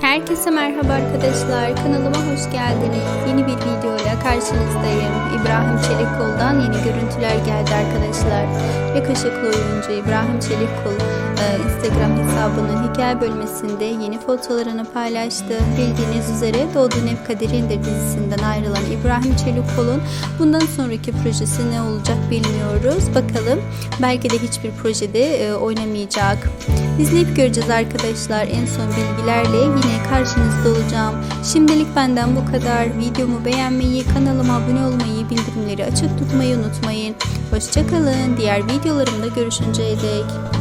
Herkese merhaba arkadaşlar. Kanalıma hoş geldiniz. Yeni bir videoyla karşınızdayım. İbrahim Çelikkol'dan yeni görüntüler geldi arkadaşlar. Yakışıklı oyuncu İbrahim Çelikkol e, Instagram hesabının hikaye bölmesinde yeni fotolarını paylaştı. Bildiğiniz üzere Doğduğun Ev Kaderindir dizisinden ayrılan İbrahim Çelikkol'un bundan sonraki projesi ne olacak bilmiyoruz. Bakalım belki de hiçbir projede e, oynamayacak. İzleyip göreceğiz arkadaşlar. En son bilgilerle yine karşınızda olacağım. Şimdilik benden bu kadar. Videomu beğenmeyi, kanalıma abone olmayı, bildirimleri açık tutmayı unutmayın. Hoşçakalın. Diğer videolarımda görüşünceye dek.